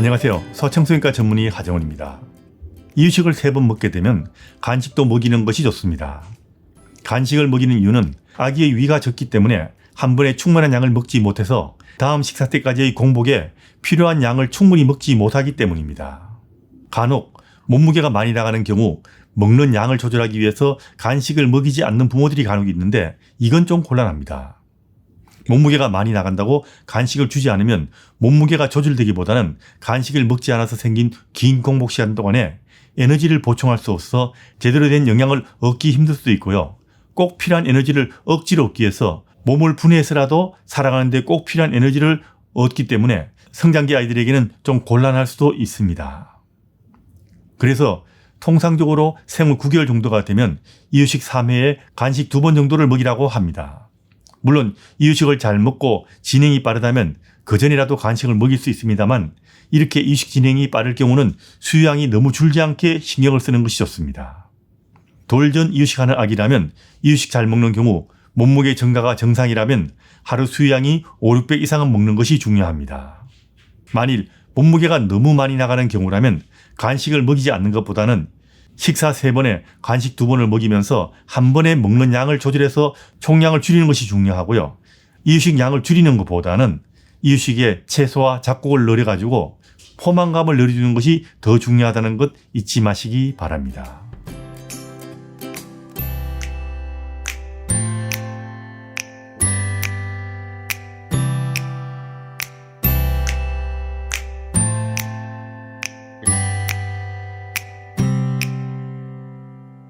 안녕하세요. 서청소년과 전문의 하정원입니다. 이유식을 세 번 먹게 되면 간식도 먹이는 것이 좋습니다. 간식을 먹이는 이유는 아기의 위가 적기 때문에 한 번에 충분한 양을 먹지 못해서 다음 식사 때까지의 공복에 필요한 양을 충분히 먹지 못하기 때문입니다. 간혹 몸무게가 많이 나가는 경우 먹는 양을 조절하기 위해서 간식을 먹이지 않는 부모들이 간혹 있는데 이건 좀 곤란합니다. 몸무게가 많이 나간다고 간식을 주지 않으면 몸무게가 조절되기보다는 간식을 먹지 않아서 생긴 긴 공복 시간 동안에 에너지를 보충할 수 없어 제대로 된 영양을 얻기 힘들 수도 있고요. 꼭 필요한 에너지를 억지로 얻기 위해서 몸을 분해해서라도 살아가는데 꼭 필요한 에너지를 얻기 때문에 성장기 아이들에게는 좀 곤란할 수도 있습니다. 그래서 통상적으로 생후 9개월 정도가 되면 이유식 3회에 간식 두번 정도를 먹이라고 합니다. 물론 이유식을 잘 먹고 진행이 빠르다면 그 전이라도 간식을 먹일 수 있습니다만 이렇게 이유식 진행이 빠를 경우는 수유량이 너무 줄지 않게 신경을 쓰는 것이 좋습니다. 돌전 이유식하는 아기라면 이유식 잘 먹는 경우 몸무게 증가가 정상이라면 하루 수유량이 5, 600 이상은 먹는 것이 중요합니다. 만일 몸무게가 너무 많이 나가는 경우라면 간식을 먹이지 않는 것보다는 식사 세번에 간식 두번을 먹이면서 한 번에 먹는 양을 조절해서 총량을 줄이는 것이 중요하고요. 이유식 양을 줄이는 것보다는 이유식에 채소와 잡곡을 넣어가지고 포만감을 늘려주는 것이 더 중요하다는 것 잊지 마시기 바랍니다.